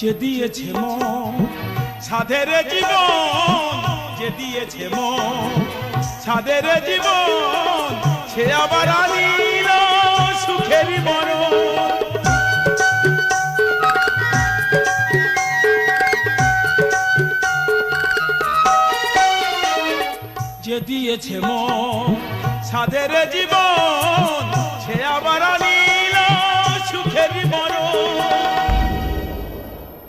যে দিয়েছে সাধের জীবন যে দিয়েছে সাধের জীবন, সে আবার আনিল সুখের মরণ। যে দিয়েছে সাধের জীবন